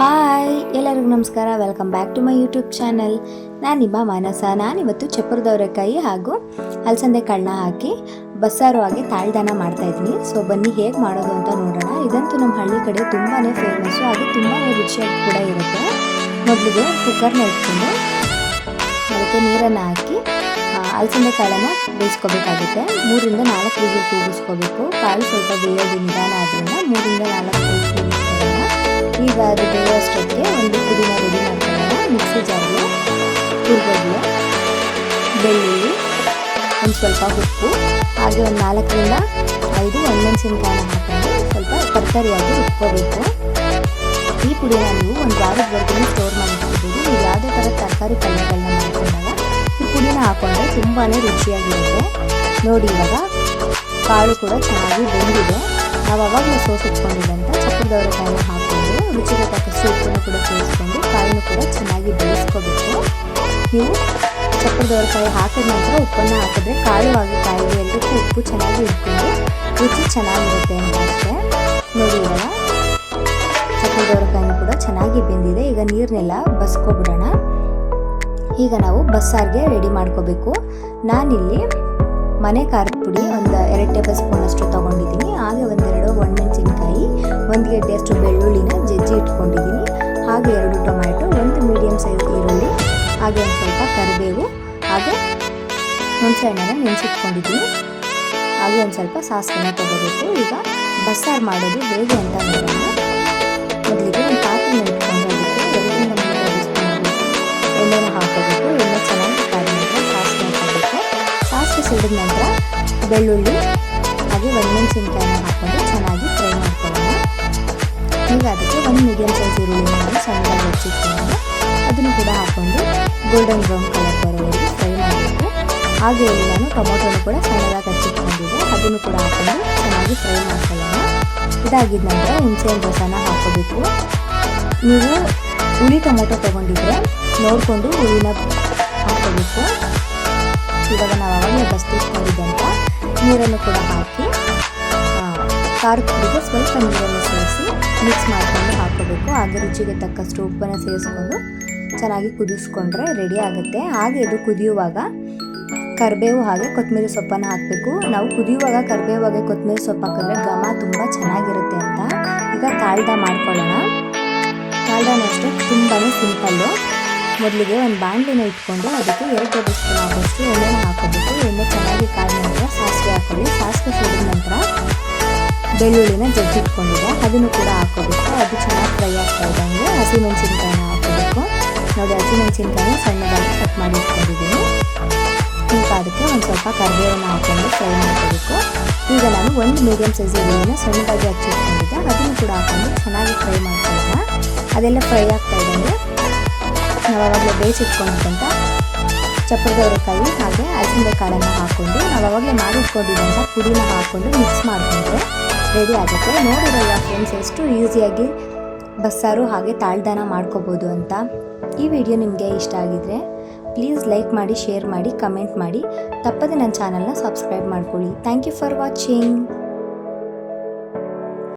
Hi, ಎಲ್ಲರಿಗೂ ನಮಸ್ಕಾರ. Welcome back to my YouTube channel ನಾನಿಬ್ಬ Manasa. ನಾನಿವತ್ತು ಚಪ್ಪರದವರೆಕಾಯಿ ಹಾಗೂ ಅಲಸಂದೆ ಕಾಳನ್ನ ಹಾಕಿ ಬಸ್ಸಾರು ಆಗಿ ತಾಳ್ದಾನ ಮಾಡ್ತಾ ಇದ್ದೀನಿ. ಸೊ ಬನ್ನಿ, ಹೇಗೆ ಮಾಡೋದು ಅಂತ ನೋಡೋಣ. ಇದಂತೂ ನಮ್ಮ ಹಳ್ಳಿ ಕಡೆ ತುಂಬಾ ಫೇಮಸ್ಸು ಹಾಗೂ ತುಂಬಾ ರುಚಿಯಾಗಿ ಕೂಡ ಇರುತ್ತೆ. ಮೊದಲಿಗೆ ಕುಕ್ಕರ್ನ ಇಟ್ಕೊಂಡು ಅದಕ್ಕೆ ನೀರನ್ನು ಹಾಕಿ ಅಲಸಂದೆ ಕಾಳನ್ನು ಬೇಯಿಸ್ಕೋಬೇಕಾಗುತ್ತೆ. ಮೂರಿಂದ ನಾಲ್ಕು ಕೆಜಿ ಕೂಗಿಸ್ಕೋಬೇಕು. ಕಾಳು ಸ್ವಲ್ಪ ಬೇಯೋದು ನಿಧಾನ ಆದ್ರಿಂದ ಮೂರಿಂದ ನಾಲ್ಕು ಅದು ಬೇಯೋಷ್ಟಕ್ಕೆ ಒಂದು ಪುದೀನ ರೆಡಿ ಮಾಡ್ಕೊಳ್ಳೋಣ ಮಿಕ್ಸಿ ಜಾರಿಗೆ ಹುರ್ಗಡ್ಲೆ ಬೆಳ್ಳುಳ್ಳಿ, ಒಂದು ಸ್ವಲ್ಪ ಉಪ್ಪು, ಹಾಗೆ ಒಂದು ನಾಲ್ಕರಿಂದ ಐದು ಒಣಮೆಣಸಿನ್ಕಾಯಿನ ಹಾಕೊಂಡು ಸ್ವಲ್ಪ ತರಕಾರಿಯಾಗಿ ಉಪ್ಕೋಬೇಕು ಈ ಪುಡಿನ ನೀವು ಒಂದು ವಾರದವರೆಗೂ ಸ್ಟೋರ್ ಮಾಡಿ ಇಟ್ಕೋಬೋದು ನೀವು ಯಾವುದೇ ಥರ ತರಕಾರಿ ಪಲ್ಯಗಳನ್ನ ಮಾಡಿಕೊಂಡಾಗ ಈ ಪುಡಿನ ಹಾಕೊಂಡ್ರೆ ತುಂಬಾ ರುಚಿಯಾಗಿರುತ್ತೆ. ನೋಡಿ, ಇವಾಗ ಕಾಳು ಕೂಡ ಚೆನ್ನಾಗಿ ಬೆಂದಿದೆ. ನಾವು ಅವಾಗಲೇ ಸೋಸಿಟ್ಕೊಂಡಿದ್ದಂಥ ಚಪ್ಪರದವರೆಕಾಯಿನ ಹಾಕೊಂಡು ರುಚಿಗೆ ತಕ್ಕಷ್ಟು ಕೂಡ ಸೇರಿಸ್ಕೊಂಡು ಕಾಯಿನೂ ಕೂಡ ಚೆನ್ನಾಗಿ ಬೇಯಿಸ್ಕೋಬೇಕು ನೀವು ಚಪ್ಪರದವರೆಕಾಯಿ ಹಾಕಿದ ನಂತರ ಉಪ್ಪನ್ನು ಹಾಕಿದ್ರೆ ಕಾಳು ಹಾಗೂ ಕಾಯಿಗೆ ಉಪ್ಪು ಚೆನ್ನಾಗಿ ಇಟ್ಕೊಂಡು ರುಚಿ ಚೆನ್ನಾಗಿರುತ್ತೆ ಅಂತ ಅಷ್ಟೇ. ನೋಡಿ ಇವಾಗ ಚಪ್ಪರದವರೆಕಾಯಿನೂ ಕೂಡ ಚೆನ್ನಾಗಿ ಬೆಂದಿದೆ. ಈಗ ನೀರನ್ನೆಲ್ಲ ಬಸ್ಕೊಬಿಡೋಣ. ಈಗ ನಾವು ಬಸ್ಸಾರಿಗೆ ರೆಡಿ ಮಾಡ್ಕೋಬೇಕು. ನಾನಿಲ್ಲಿ ಮನೆ ಖಾರದ ಪುಡಿ ಒಂದು ಎರಡು ಟೇಬಲ್ ಸ್ಪೂನ್ ಅಷ್ಟು ತೊಗೊಂಡಿದ್ದೀನಿ. ಹಾಗೆ ಒಂದೆರಡು ಒಂದು ಗೆಡ್ಡೆಯಷ್ಟು ಬೆಳ್ಳುಳ್ಳಿನ ಜಜ್ಜಿ ಇಟ್ಕೊಂಡಿದ್ದೀನಿ. ಹಾಗೆ ಎರಡು ಟೊಮ್ಯಾಟೊ, ಒಂದು ಮೀಡಿಯಮ್ ಸೈಜ್ ಈರುಳ್ಳಿ, ಹಾಗೆ ಒಂದು ಸ್ವಲ್ಪ ಕರಿಬೇವು, ಹಾಗೆ ಹುಣಸೆ ಹಣ್ಣನ್ನು ನೆನೆಸಿಟ್ಕೊಂಡಿದ್ದೀನಿ. ಹಾಗೆ ಒಂದು ಸ್ವಲ್ಪ ಸಾಸನ್ನು ತಗೋಬೇಕು. ಈಗ ಬಸ್ಸಾರು ಮಾಡೋದು ಹೇಗೆ ಅಂತ ನೋಡೋಣ. ಮೊದಲಿಗೆ ಒಂದು ಪಾತ್ರೆ ಇಟ್ಕೊಂಡು ಅದಕ್ಕೆ ಎರಡರಿಂದ ಎಣ್ಣೆನ ಹಾಕೋಬೇಕು. ಎಣ್ಣೆ ಚೆನ್ನಾಗಿ ಕಾದ ನಂತರ ಸಾಸಿವೆ ಹಾಕಬೇಕು. ಸಾಸಿವೆ ಸಿಡಿದ ನಂತರ ಬೆಳ್ಳುಳ್ಳಿ, ಹಾಗೆ ಒಣಮೆಣಸಿನ್ಕಾಯಿನ ಹಾಕೊಂಡು ಚೆನ್ನಾಗಿ ಈಗ ಅದಕ್ಕೆ ಒಂದು ಮೀಡಿಯಂ ಸೈಜ್ ಈರುಳ್ಳಿ ಮಾಡಿ ಸಣ್ಣದಾಗಿ ಹೆಚ್ಚಿಟ್ಕೊಂಡು ಅದನ್ನು ಕೂಡ ಹಾಕ್ಕೊಂಡು ಗೋಲ್ಡನ್ ಬ್ರೌನ್ ಕಲರ್ ಬರೋವರೆಗೆ ಫ್ರೈ ಮಾಡಬೇಕು. ಹಾಗೆ ನಾನು ಟೊಮೊಟೊನು ಕೂಡ ಸಣ್ಣದಾಗಿ ಹಚ್ಚಿಟ್ಕೊಂಡಿದ್ದೆ ಅದನ್ನು ಕೂಡ ಹಾಕ್ಕೊಂಡು ಚೆನ್ನಾಗಿ ಫ್ರೈ ಮಾಡ್ಕೊಳ್ಳೋಣ. ಇದಾಗಿದ ನಂತರ ಹುಣಸೆಹಣ್ಣು ರಸನ ಹಾಕೋಬೇಕು. ನೀವು ಹುಳಿ ಟೊಮೊಟೊ ತೊಗೊಂಡಿದ್ರೆ ನೋಡಿಕೊಂಡು ಹುಳಿನ ಹಾಕೋಬೇಕು. ಇವಾಗ ನಾವು ಅವಾಗಲೇ ಬಸ್ತಿಟ್ಕೊಂಡಿದ್ದಂಥ ನೀರನ್ನು ಕೂಡ ಹಾಕಿ ಖಾರದ ಪುಡಿಗೆ ಸ್ವಲ್ಪ ನೀರನ್ನು ಸೇರಿಸಿ ಮಿಕ್ಸ್ ಮಾಡಿಕೊಂಡು ಹಾಕೋಬೇಕು ಹಾಗೆ ರುಚಿಗೆ ತಕ್ಕಷ್ಟು ಉಪ್ಪನ್ನು ಸೇರಿಸ್ಕೊಂಡು ಚೆನ್ನಾಗಿ ಕುದಿಸ್ಕೊಂಡ್ರೆ ರೆಡಿ ಆಗುತ್ತೆ. ಹಾಗೆ ಇದು ಕುದಿಯುವಾಗ ಕರಿಬೇವು ಹಾಗೆ ಕೊತ್ತಂಬರಿ ಸೊಪ್ಪನ್ನು ಹಾಕಬೇಕು. ನಾವು ಕುದಿಯುವಾಗ ಕರಿಬೇವು ಹಾಗೆ ಕೊತ್ತಂಬರಿ ಸೊಪ್ಪು ಹಾಕಿದ್ರೆ ಘಮ ತುಂಬ ಚೆನ್ನಾಗಿರುತ್ತೆ ಅಂತ. ಈಗ ಕಾಲ್ಡ ಮಾಡ್ಕೊಳ್ಳೋಣ. ತಾಳ್ದನ ಅಷ್ಟೇ ತುಂಬಾ ಸಿಂಪಲ್ಲು ಮೊದಲಿಗೆ ಒಂದು ಬಾಣಲಿನ ಇಟ್ಕೊಂಡು ಅದಕ್ಕೆ ಎರಡು ಟೇಬಲ್ ಸ್ಪೂನ್ ಆಗೋಷ್ಟು ಎಣ್ಣೆನ ಹಾಕೋಬೇಕು ಎಣ್ಣೆ ಬೆಳ್ಳುಳ್ಳಿನ ಜಜ್ಜಿಟ್ಕೊಂಡಿದ್ದೆ ಅದನ್ನು ಕೂಡ ಹಾಕೋಬೇಕು ಅದು ಚೆನ್ನಾಗಿ ಫ್ರೈ ಆಗ್ತಾ ಇದ್ದಂಗೆ ಹಸಿಮೆಣಸಿನ್ಕಾಯಿನ ಹಾಕೋಬೇಕು ನೋಡಿ ಹಸಿಮೆಣಸಿನ್ಕಾಯಿನ ಸಣ್ಣದಾಗಿ ಕಟ್ ಮಾಡಿ ಇಟ್ಕೊಂಡಿದ್ದೀನಿ. ಈಗ ಅದಕ್ಕೆ ಒಂದು ಸ್ವಲ್ಪ ಕರಿಬೇವನ್ನು ಹಾಕೊಂಡು ಫ್ರೈ ಮಾಡ್ಕೋಬೇಕು. ಈಗ ನಾನು ಒಂದು ಮೀಡಿಯಮ್ ಸೈಜ್ ಈರುಳ್ಳಿನ ಸಣ್ಣದಾಗಿ ಹಚ್ಚಿಟ್ಕೊಂಡಿದ್ದೆ. ಅದನ್ನು ಕೂಡ ಹಾಕೊಂಡು ಚೆನ್ನಾಗಿ ಫ್ರೈ ಮಾಡ್ಕೊಳ್ಳೋಣ ಅದೆಲ್ಲ ಫ್ರೈ ಆಗ್ತಾ ಇದ್ದಂಗೆ ನಾವು ಅವಾಗಲೇ ಬೇಯಿಸಿಟ್ಕೊಂಡಿದ್ದಂಥ ಚಪ್ಪರದವರೆಕಾಯಿ ಹಾಗೆ ಅಲಸಂದೆ ಕಾಳನ್ನು ಹಾಕ್ಕೊಂಡು ನಾವು ಅವಾಗಲೇ ಮಾಡಿಟ್ಕೊಂಡಿದ್ದಂಥ ಪುಡಿನ ಹಾಕ್ಕೊಂಡು ಮಿಕ್ಸ್ ಮಾಡಿಕೊಂಡ್ರೆ ರೆಡಿ ಆಗುತ್ತೆ. ನೋಡಿರಲ್ಲ ಫ್ರೆಂಡ್ಸ್ ಎಷ್ಟು ಈಸಿಯಾಗಿ ಬಸ್ಸಾರು ಹಾಗೆ ತಾಳ್ದಾನ ಮಾಡ್ಕೋಬೋದು ಅಂತ. ಈ ವಿಡಿಯೋ ನಿಮಗೆ ಇಷ್ಟ ಆಗಿದ್ರೆ ಪ್ಲೀಸ್ ಲೈಕ್ ಮಾಡಿ ಶೇರ್ ಮಾಡಿ ಕಮೆಂಟ್ ಮಾಡಿ. ತಪ್ಪದೆ ನನ್ನ ಚಾನಲ್ನ ಸಬ್ಸ್ಕ್ರೈಬ್ ಮಾಡ್ಕೊಳ್ಳಿ. Thank you for watching